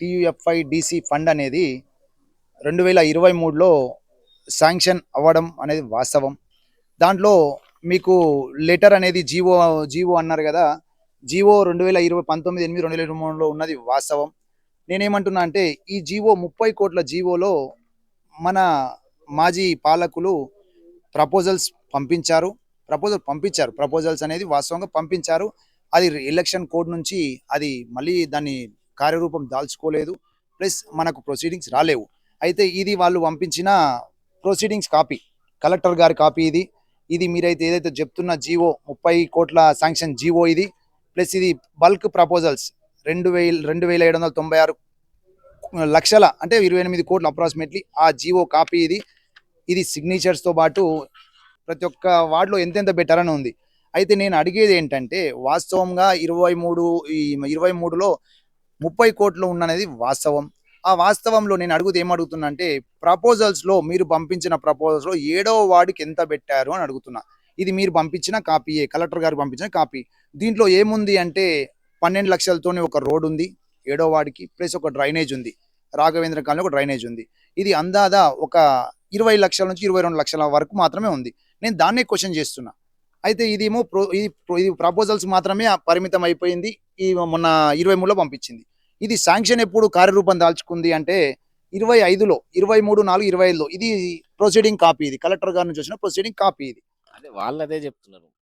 టీయుఎఫ్ఐ DC fund అనేది రెండు వేల ఇరవై మూడులో శాంక్షన్ అవ్వడం అనేది వాస్తవం. దాంట్లో మీకు లెటర్ అనేది జీవో జీవో అన్నారు కదా జీవో రెండు వేల ఇరవై పంతొమ్మిది ఎనిమిది రెండు వేల ఇరవై మూడులో ఉన్నది వాస్తవం. నేనేమంటున్నా అంటే ఈ జీవో ముప్పై కోట్ల జీవోలో మన మాజీ పాలకులు ప్రపోజల్స్ పంపించారు. ప్రపోజల్ పంపించారు. ప్రపోజల్స్ అనేది వాస్తవంగా పంపించారు. అది ఎలక్షన్ కోడ్ నుంచి అది మళ్ళీ దాన్ని కార్యరూపం దాల్చుకోలేదు. ప్లస్ మనకు ప్రొసీడింగ్స్ రాలేవు. అయితే ఇది వాళ్ళు పంపించిన ప్రొసీడింగ్స్ కాపీ కలెక్టర్ గారి కాపీ ఇది. ఇది మీరైతే ఏదైతే చెప్తున్న జీవో ముప్పై కోట్ల శాంక్షన్ జీవో ఇది. ప్లస్ ఇది బల్క్ ప్రపోజల్స్ రెండు వేల రెండు వేల ఏడు వందల తొంభై ఆరు లక్షల అంటే ఇరవై ఎనిమిది కోట్లు అప్రాక్సిమేట్లీ ఆ జీవో కాపీ ఇది. ఇది సిగ్నేచర్స్తో పాటు ప్రతి ఒక్క వార్డులో ఎంతెంత పెట్టారని ఉంది. అయితే నేను అడిగేది ఏంటంటే వాస్తవంగా ఇరవై మూడు ఈ ఇరవై మూడులో ముప్పై కోట్లు ఉన్నది వాస్తవం. ఆ వాస్తవంలో నేను అడుగుతూ ఏం అడుగుతున్నా అంటే ప్రపోజల్స్లో మీరు పంపించిన ప్రపోజల్స్లో ఏడవ వార్డుకి ఎంత పెట్టారు అని అడుగుతున్నా. ఇది మీరు పంపించిన కాపీయే కలెక్టర్ గారు పంపించిన కాపీ. దీంట్లో ఏముంది అంటే పన్నెండు లక్షలతోనే ఒక రోడ్ ఉంది ఏడో వాడికి ప్లస్ ఒక డ్రైనేజ్ ఉంది. రాఘవేంద్ర కాలనీ ఒక డ్రైనేజ్ ఉంది. ఇది అందాదా ఒక ఇరవై లక్షల నుంచి ఇరవై రెండు లక్షల వరకు మాత్రమే ఉంది. నేను దాన్నే క్వశ్చన్ చేస్తున్నా. అయితే ఇదేమో ప్రో ఇది ఇది ప్రపోజల్స్ మాత్రమే పరిమితం అయిపోయింది. ఈ మొన్న ఇరవై మూడులో పంపించింది. ఇది శాంక్షన్ ఎప్పుడు కార్యరూపం దాల్చుకుంది అంటే ఇరవై ఐదులో ఇరవై మూడు నాలుగు ఇరవై ఐదులో. ఇది ప్రొసీడింగ్ కాపీ ఇది. కలెక్టర్ గారి నుంచి వచ్చిన ప్రొసీడింగ్ కాపీ ఇది. అదే వాళ్ళు అదే చెప్తున్నారు.